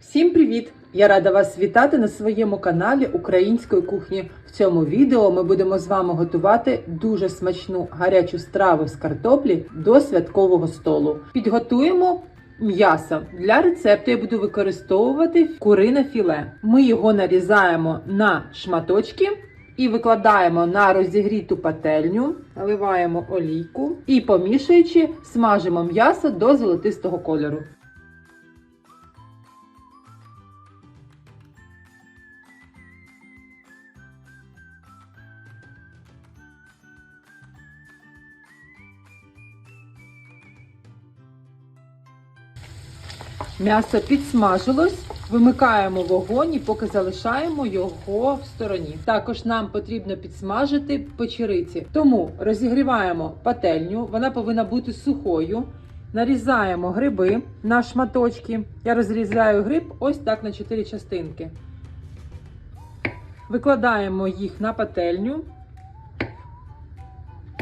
Всім привіт! Я рада вас вітати на своєму каналі Української кухні. В цьому відео ми будемо з вами готувати дуже смачну гарячу страву з картоплі до святкового столу. Підготуємо м'ясо. Для рецепту я буду використовувати курине філе. Ми його нарізаємо на шматочки. І викладаємо на розігріту пательню, наливаємо олійку і, помішуючи, смажимо м'ясо до золотистого кольору. М'ясо підсмажилось, вимикаємо вогонь і поки залишаємо його в стороні. Також нам потрібно підсмажити печериці. Тому розігріваємо пательню, вона повинна бути сухою. Нарізаємо гриби на шматочки. Я розрізаю гриб ось так на 4 частинки. Викладаємо їх на пательню.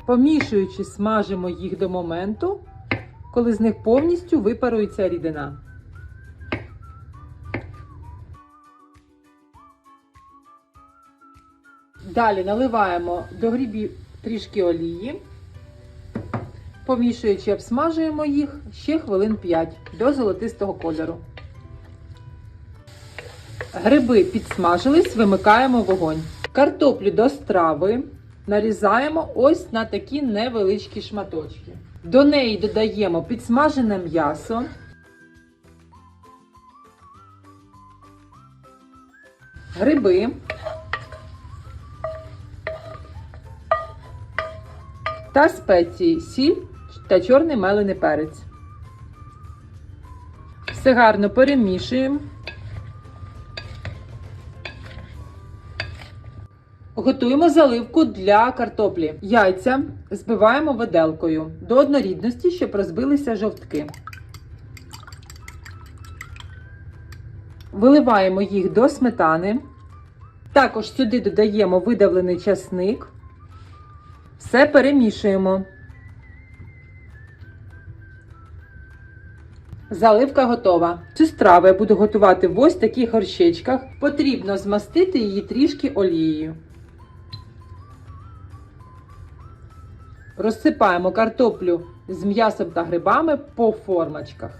Помішуючи, смажимо їх до моменту, коли з них повністю випарується рідина. Далі наливаємо до грибів трішки олії, помішуючи, обсмажуємо їх ще хвилин 5 до золотистого кольору. Гриби підсмажились, вимикаємо вогонь. Картоплю до страви нарізаємо ось на такі невеличкі шматочки. До неї додаємо підсмажене м'ясо. Гриби. Та спеції, сіль та чорний мелений перець. Все гарно перемішуємо. Готуємо заливку для картоплі. Яйця збиваємо виделкою до однорідності, щоб розбилися жовтки. Виливаємо їх до сметани. Також сюди додаємо видавлений часник. Все перемішуємо. Заливка готова. Цю страву я буду готувати в ось таких горщичках. Потрібно змастити її трішки олією. Розсипаємо картоплю з м'ясом та грибами по формочках.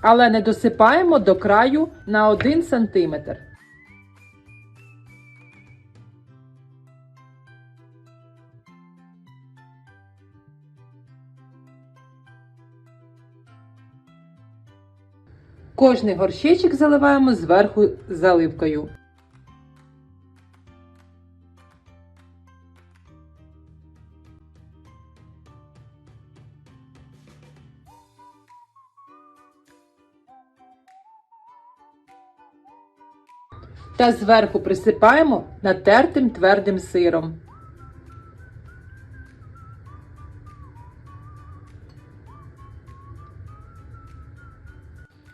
Але не досипаємо до краю на 1 см. Кожний горщичок заливаємо зверху заливкою. Та зверху присипаємо натертим твердим сиром.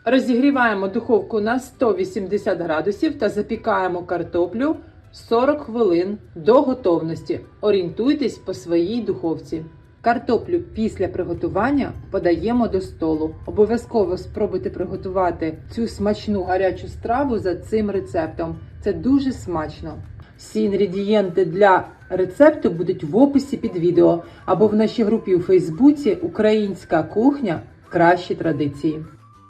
Розігріваємо духовку на 180 градусів та запікаємо картоплю 40 хвилин до готовності. Орієнтуйтесь по своїй духовці. Картоплю після приготування подаємо до столу. Обов'язково спробуйте приготувати цю смачну гарячу страву за цим рецептом. Це дуже смачно. Всі інгредієнти для рецепту будуть в описі під відео або в нашій групі у Фейсбуці Українська кухня Кращі традиції.